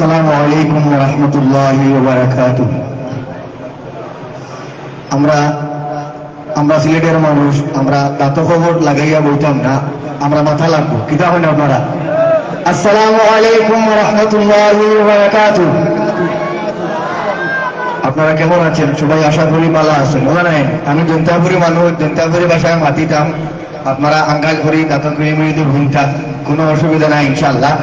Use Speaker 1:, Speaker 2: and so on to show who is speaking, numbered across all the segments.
Speaker 1: আসসালামু আলাইকুম রহমতুল্লাহি আমরা আমরা সিলেটের মানুষ, আমরা দাঁত খবর লাগাইয়া বইতাম না, আমরা মাথা লাগবো। কিতা হয় না আপনারা? আসসালামু আলাইকুম রহমতুল্লাহি আপনারা কেমন আছেন? সবাই আশা করি ভালো আছেন। বলা নাই, আমি জনতাপুরি মানুষ জনতাপুরি ভাষায় মাতিতাম। আপনারা আঙ্গাল করি দাঁতন করি মৃদু ভূমিকা, কোনো অসুবিধা নাই ইনশাল্লাহ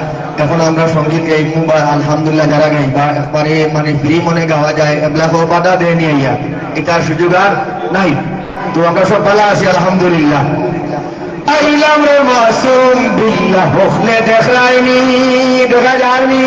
Speaker 1: এখন আমরা সংগীত গাই বা আলহামদুলিল্লাহ যারা গাইবা একবারে মানে ফ্রি মনে গাওয়া যায় এবলা হো বাধা দেয় নিয়ে ইয়া এটার সুযোগ আর নাই। তো আমরা সব ভালো আছি, আলহামদুলিল্লাহ। আইলাম রে মাসুম, বিল্লাহ হকলে দেখায়নি দেখা যায়নি।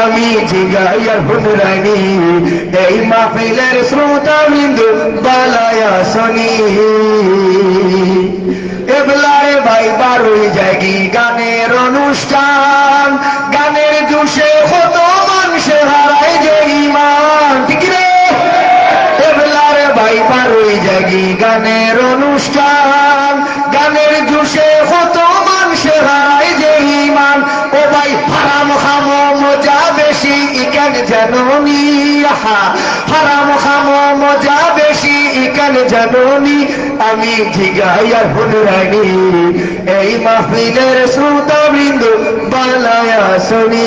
Speaker 1: আমি জিগাই আর হুনরানি এই মাহফিলের শ্রোতা বিন্দু বালায়া শনি এবলারে ভাই বারোই জায়গি গানের অনুষ্ঠান? গানের জুসে কত মানুষে হারাই যে ইমান ঠিক এবলারে ভাই বারোই জায়গি গানের অনুষ্ঠান? জাননি আহা হারাম খামো মজা বেশি ইকান জাননি আমি জিগাইয়ার হুনরানি এই মাহফিলের শ্রোতা বৃন্দ বালায়া শুনি।